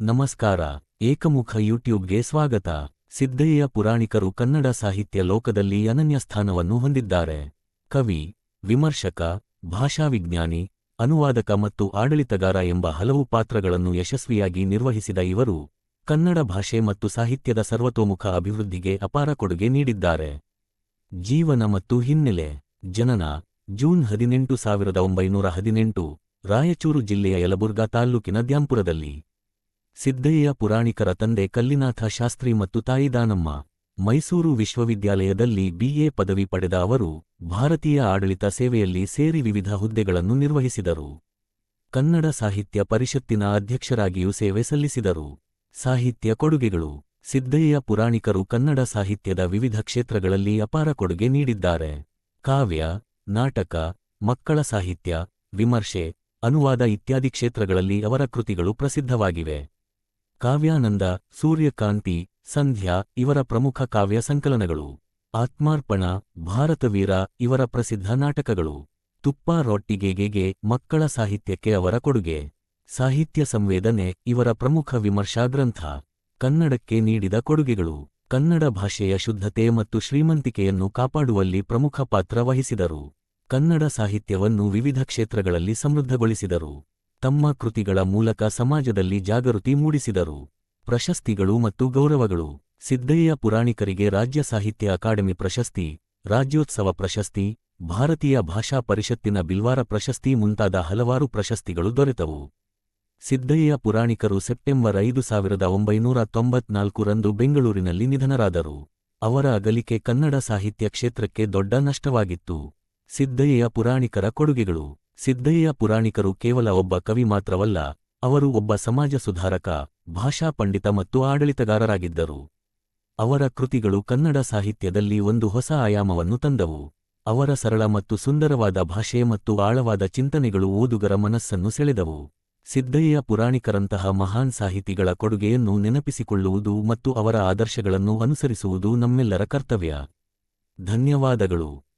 ನಮಸ್ಕಾರ, ಏಕಮುಖ ಯೂಟ್ಯೂಬ್ಗೆ ಸ್ವಾಗತ. ಸಿದ್ದಯ್ಯ ಪುರಾಣಿಕರು ಕನ್ನಡ ಸಾಹಿತ್ಯ ಲೋಕದಲ್ಲಿ ಅನನ್ಯ ಸ್ಥಾನವನ್ನು ಹೊಂದಿದ್ದಾರೆ. ಕವಿ, ವಿಮರ್ಶಕ, ಭಾಷಾವಿಜ್ಞಾನಿ, ಅನುವಾದಕ ಮತ್ತು ಆಡಳಿತಗಾರ ಎಂಬ ಹಲವು ಪಾತ್ರಗಳನ್ನು ಯಶಸ್ವಿಯಾಗಿ ನಿರ್ವಹಿಸಿದ ಇವರು ಕನ್ನಡ ಭಾಷೆ ಮತ್ತು ಸಾಹಿತ್ಯದ ಸರ್ವತೋಮುಖ ಅಭಿವೃದ್ಧಿಗೆ ಅಪಾರ ಕೊಡುಗೆ ನೀಡಿದ್ದಾರೆ. ಜೀವನ ಮತ್ತು ಹಿನ್ನೆಲೆ, ಜನನ, ಜೂನ್ ಹದಿನೆಂಟು ಸಾವಿರದ ಒಂಬೈನೂರ ಹದಿನೆಂಟು, ರಾಯಚೂರು ಜಿಲ್ಲೆಯ ಯಲಬುರ್ಗಾ ತಾಲ್ಲೂಕಿನ ದ್ಯಾಂಪುರದಲ್ಲಿ. ಸಿದ್ದಯ್ಯ ಪುರಾಣಿಕರ ತಂದೆ ಕಲ್ಲಿನಾಥ ಶಾಸ್ತ್ರಿ ಮತ್ತು ತಾಯಿ ದಾನಮ್ಮ, ಮೈಸೂರು ವಿಶ್ವವಿದ್ಯಾಲಯದಲ್ಲಿ ಬಿಎ ಪದವಿ ಪಡೆದ ಅವರು ಭಾರತೀಯ ಆಡಳಿತ ಸೇವೆಯಲ್ಲಿ ಸೇರಿ ವಿವಿಧ ಹುದ್ದೆಗಳನ್ನು ನಿರ್ವಹಿಸಿದರು. ಕನ್ನಡ ಸಾಹಿತ್ಯ ಪರಿಷತ್ತಿನ ಅಧ್ಯಕ್ಷರಾಗಿಯೂ ಸೇವೆ ಸಲ್ಲಿಸಿದರು. ಸಾಹಿತ್ಯ ಕೊಡುಗೆಗಳು ಸಿದ್ದಯ್ಯ ಪುರಾಣಿಕರು ಕನ್ನಡ ಸಾಹಿತ್ಯದ ವಿವಿಧ ಕ್ಷೇತ್ರಗಳಲ್ಲಿ ಅಪಾರ ಕೊಡುಗೆ ನೀಡಿದ್ದಾರೆ. ಕಾವ್ಯ, ನಾಟಕ, ಮಕ್ಕಳ ಸಾಹಿತ್ಯ, ವಿಮರ್ಶೆ, ಅನುವಾದ ಇತ್ಯಾದಿ ಕ್ಷೇತ್ರಗಳಲ್ಲಿ ಅವರ ಕೃತಿಗಳು ಪ್ರಸಿದ್ಧವಾಗಿವೆ. ಕಾವ್ಯಾನಂದ, ಸೂರ್ಯಕಾಂತಿ, ಸಂಧ್ಯಾ ಇವರ ಪ್ರಮುಖ ಕಾವ್ಯ ಸಂಕಲನಗಳು. ಆತ್ಮಾರ್ಪಣ, ಭಾರತವೀರ ಇವರ ಪ್ರಸಿದ್ಧ ನಾಟಕಗಳು. ತುಪ್ಪ ರೊಟ್ಟಿಗೆಗೆಗೆ ಮಕ್ಕಳ ಸಾಹಿತ್ಯಕ್ಕೆ ಅವರ ಕೊಡುಗೆ. ಸಾಹಿತ್ಯ ಸಂವೇದನೆ ಇವರ ಪ್ರಮುಖ ವಿಮರ್ಶಾ ಗ್ರಂಥ. ಕನ್ನಡಕ್ಕೆ ನೀಡಿದ ಕೊಡುಗೆಗಳು. ಕನ್ನಡ ಭಾಷೆಯ ಶುದ್ಧತೆ ಮತ್ತು ಶ್ರೀಮಂತಿಕೆಯನ್ನು ಕಾಪಾಡುವಲ್ಲಿ ಪ್ರಮುಖ ಪಾತ್ರ ವಹಿಸಿದರು. ಕನ್ನಡ ಸಾಹಿತ್ಯವನ್ನು ವಿವಿಧ ಕ್ಷೇತ್ರಗಳಲ್ಲಿ ಸಮೃದ್ಧಗೊಳಿಸಿದರು. ತಮ್ಮ ಕೃತಿಗಳ ಮೂಲಕ ಸಮಾಜದಲ್ಲಿ ಜಾಗೃತಿ ಮೂಡಿಸಿದರು. ಪ್ರಶಸ್ತಿಗಳು ಮತ್ತು ಗೌರವಗಳು. ಸಿದ್ದಯ್ಯ ಪುರಾಣಿಕರಿಗೆ ರಾಜ್ಯ ಸಾಹಿತ್ಯ ಅಕಾಡೆಮಿ ಪ್ರಶಸ್ತಿ, ರಾಜ್ಯೋತ್ಸವ ಪ್ರಶಸ್ತಿ, ಭಾರತೀಯ ಭಾಷಾ ಪರಿಷತ್ತಿನ ಬಿಲ್ವಾರ ಪ್ರಶಸ್ತಿ ಮುಂತಾದ ಹಲವಾರು ಪ್ರಶಸ್ತಿಗಳು ದೊರೆತವು. ಸಿದ್ದಯ್ಯ ಪುರಾಣಿಕರು ಸೆಪ್ಟೆಂಬರ್ ಐದು ಸಾವಿರದ ಒಂಬೈನೂರ ತೊಂಬತ್ನಾಲ್ಕರಂದು ಬೆಂಗಳೂರಿನಲ್ಲಿ ನಿಧನರಾದರು. ಅವರ ಅಗಲಿಕೆ ಕನ್ನಡ ಸಾಹಿತ್ಯ ಕ್ಷೇತ್ರಕ್ಕೆ ದೊಡ್ಡ ನಷ್ಟವಾಗಿತ್ತು. ಸಿದ್ದಯ್ಯ ಪುರಾಣಿಕರ ಕೊಡುಗೆಗಳು. ಸಿದ್ದಯ್ಯ ಪುರಾಣಿಕರು ಕೇವಲ ಒಬ್ಬ ಕವಿ ಮಾತ್ರವಲ್ಲ, ಅವರು ಒಬ್ಬ ಸಮಾಜ ಸುಧಾರಕ, ಭಾಷಾ ಪಂಡಿತ ಮತ್ತು ಆಡಳಿತಗಾರರಾಗಿದ್ದರು. ಅವರ ಕೃತಿಗಳು ಕನ್ನಡ ಸಾಹಿತ್ಯದಲ್ಲಿ ಒಂದು ಹೊಸ ಆಯಾಮವನ್ನು ತಂದವು. ಅವರ ಸರಳ ಮತ್ತು ಸುಂದರವಾದ ಭಾಷೆ ಮತ್ತು ಆಳವಾದ ಚಿಂತನೆಗಳು ಓದುಗರ ಮನಸ್ಸನ್ನು ಸೆಳೆದವು. ಸಿದ್ದಯ್ಯ ಪುರಾಣಿಕರಂತಹ ಮಹಾನ್ ಸಾಹಿತಿಗಳ ಕೊಡುಗೆಯನ್ನು ನೆನಪಿಸಿಕೊಳ್ಳುವುದು ಮತ್ತು ಅವರ ಆದರ್ಶಗಳನ್ನು ಅನುಸರಿಸುವುದು ನಮ್ಮೆಲ್ಲರ ಕರ್ತವ್ಯ. ಧನ್ಯವಾದಗಳು.